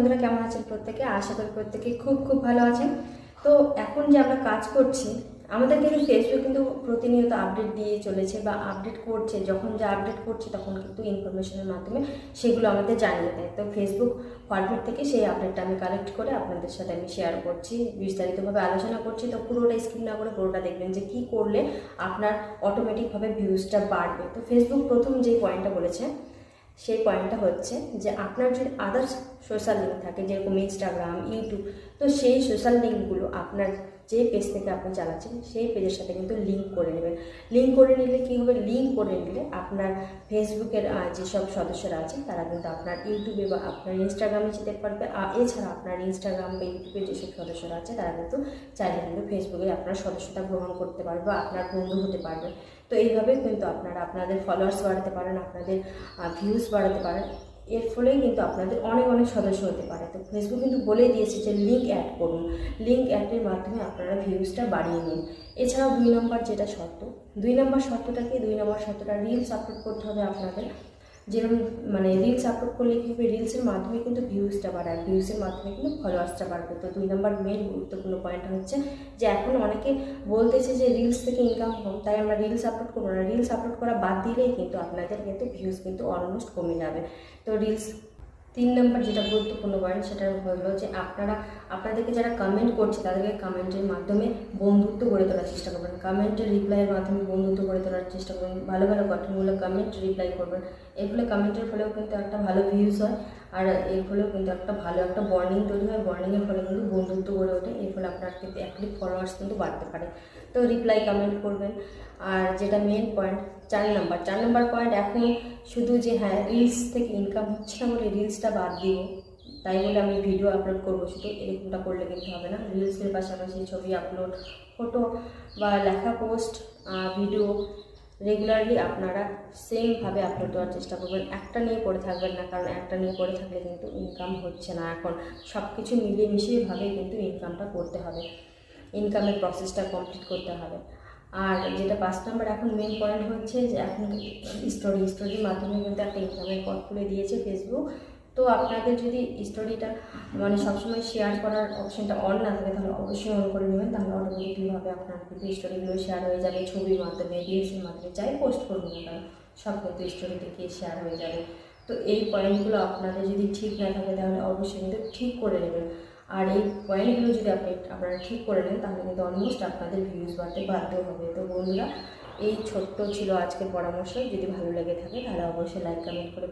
বন্ধুরা কেমন আছেন প্রত্যেকে? আশা করি প্রত্যেকে খুব খুব ভালো আছেন। তো এখন যে আমরা কাজ করছি, আমাদের কিন্তু ফেসবুক কিন্তু প্রতিনিয়ত আপডেট দিয়ে চলেছে বা আপডেট করছে। যখন যা আপডেট করছে, তখন কিন্তু ইনফরমেশনের মাধ্যমে সেগুলো আমাদের জানিয়ে দেয়। তো ফেসবুক ফরম্যাট থেকে সেই আপডেটটা আমি কালেক্ট করে আপনাদের সাথে আমি শেয়ার করছি, বিস্তারিতভাবে আলোচনা করছি। তো পুরোটা স্ক্রিন না করে পুরোটা দেখবেন যে কী করলে আপনার অটোমেটিকভাবে ভিউজটা বাড়বে। তো ফেসবুক প্রথম যে পয়েন্টটা বলেছে, সেই পয়েন্টটা হচ্ছে যে আপনার যদি আদার্স সোশ্যাল লিঙ্ক থাকে যেরকম ইনস্টাগ্রাম ইউটিউব তো সেই সোশ্যাল লিঙ্কগুলো আপনার যে পেজ থেকে আপনি চালাচ্ছেন, সেই পেজের সাথে কিন্তু লিঙ্ক করে নেবেন। লিঙ্ক করে নিলে কী হবে? লিঙ্ক করে নিলে আপনার ফেসবুকের যেসব সদস্যরা আছে তারা কিন্তু আপনার ইউটিউবে বা আপনার ইনস্টাগ্রামে যেতে পারবে। আর এছাড়া আপনার ইনস্টাগ্রাম বা ইউটিউবে যেসব সদস্যরা আছে তারা কিন্তু চাইলে কিন্তু ফেসবুকে আপনার সদস্যতা গ্রহণ করতে পারবে বা আপনার বন্ধু হতে পারবে। তো এইভাবে কিন্তু আপনারা আপনাদের ফলোয়ার্স বাড়াতে পারেন, আপনাদের ভিউজ বাড়াতে পারেন। এর ফলেই কিন্তু আপনাদের অনেক অনেক সদস্য হতে পারে। তো ফেসবুক কিন্তু বলে দিয়েছে যে লিঙ্ক অ্যাড করুন। লিঙ্ক অ্যাডের মাধ্যমে আপনারা ভিউজটা বাড়িয়ে নিন। এছাড়াও দুই নম্বর যেটা শর্ত, দুই নম্বর শর্তটা কি? দুই নম্বর শর্তটা রিলস আপলোড করতে হবে আপনাদের। যেরকম মানে রিলস আপলোড করলে কী হবে রিলসের মাধ্যমে কিন্তু ভিউজটা বাড়ায় ভিউজের মাধ্যমে কিন্তু ফলোয়ার্সটা বাড়বে। তো দুই নম্বর মেন গুরুত্বপূর্ণ পয়েন্ট হচ্ছে যে এখন অনেকে বলতেছে যে রিলস থেকে ইনকাম হোক তাই আমরা রিলস আপলোড করব না। রিলস আপলোড করা বাদ দিলেই কিন্তু আপনাদের কিন্তু ভিউজ কিন্তু অলমোস্ট কমে যাবে। তো রিলস তিন নম্বর যেটা গুরুত্বপূর্ণ পয়েন্ট সেটা হলো যে আপনারা, আপনাদেরকে যারা কমেন্ট করছে, তাদেরকে কমেন্টের মাধ্যমে বন্ধুত্ব গড়ে তোলার চেষ্টা করবেন। কমেন্টের রিপ্লাইয়ের মাধ্যমে বন্ধুত্ব গড়ে তোলার চেষ্টা করবেন। ভালো ভালো গঠনমূলক কমেন্ট রিপ্লাই করবেন। এর ফলে কমেন্টের ফলেও কিন্তু একটা ভালো ভিউজ হয় আর এর ফলেও কিন্তু একটা ভালো একটা বর্নিং তৈরি হয়। বর্নিংয়ের ফলে কিন্তু বন্ধুত্ব গড়ে ওঠে। এর ফলে আপনার কিন্তু অ্যাক্টিভ ফলোয়ার্স কিন্তু বাড়তে পারে। তো রিপ্লাই কমেন্ট করবেন। আর যেটা মেন পয়েন্ট চার নাম্বার চার নাম্বার পয়েন্ট এখন শুধু যে হ্যাঁ রিলস থেকে ইনকাম হচ্ছে না বলে রিলসটা বাদ দিব তাই বলে আমি ভিডিও আপলোড করব, শুধু এরকমটা করলে কিন্তু হবে না। রিলসের পাশাপাশি ছবি আপলোড ফটো বা লেখা পোস্ট ভিডিও রেগুলারলি আপনারা সেমভাবে আপলোড দেওয়ার চেষ্টা করবেন। একটা নিয়ে পড়ে থাকবেন না, কারণ একটা নিয়ে পড়ে থাকলে কিন্তু ইনকাম হচ্ছে না। এখন সব কিছু মিলিয়ে মিশিয়েভাবে কিন্তু ইনকামটা করতে হবে। ইনকামের প্রসেসটা কমপ্লিট করতে হবে। আর যেটা পাঁচ নম্বর এখন মেন পয়েন্ট হচ্ছে যে এখন স্টোরি স্টোরির মাধ্যমে কিন্তু একটা ইনকামের পথ খুলে দিয়েছে ফেসবুক তো আপনাদের যদি স্টোরিটা মানে সবসময় শেয়ার করার অপশনটা অন না থাকে, তাহলে অবশ্যই অন করে নেবেন। তাহলে অটোমেটিকলিভাবে আপনার কিন্তু স্টোরিগুলো শেয়ার হয়ে যাবে ছবির মাধ্যমে রিলসের মাধ্যমে, যাই পোস্ট করবেন না সব কিন্তু স্টোরি থেকে শেয়ার হয়ে যাবে। তো এই পয়েন্টগুলো আপনাদের যদি ঠিক না থাকে, তাহলে অবশ্যই কিন্তু ঠিক করে নেবেন। আর এই পয়েন্টগুলো যদি আপনি আপনারা ঠিক করে নেন, তাহলে কিন্তু অলমোস্ট আপনাদের ভিউজ বাড়তে বাধ্য হবে। তো বন্ধুরা, এই ছোট্ট ছিল আজকের পরামর্শ। যদি ভালো লেগে থাকে, তাহলে অবশ্যই লাইক কমেন্ট করে